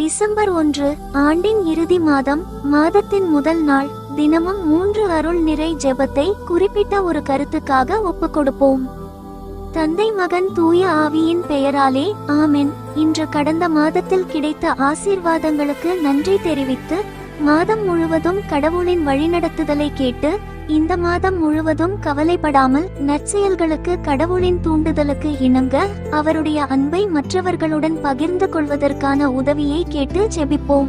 December ஒன்று ஆண்டின் இறுதி மாதம் மாதத்தின் முதல் நாள் தினமும் மூன்று அருள் நிறை ஜெபத்தை குறிப்பிட்ட ஒரு கருத்துக்காக ஒப்பு கொடுப்போம் தந்தை மகன் தூய ஆவியின் பெயராலே ஆமென். இன்று கடந்த மாதத்தில் கிடைத்த ஆசீர்வாதங்களுக்கு நன்றி தெரிவித்து மாதம் முழுவதும் கடவுளின் வழிநடத்துதலை கேட்டு இந்த மாதம் முழுவதும் கவலைப்படாமல் நற்செயல்களுக்கு கடவுளின் தூண்டுதலுக்கு இணங்க அவருடைய அன்பை மற்றவர்களுடன் பகிர்ந்து கொள்வதற்கான உதவியை கேட்டு செபிப்போம்.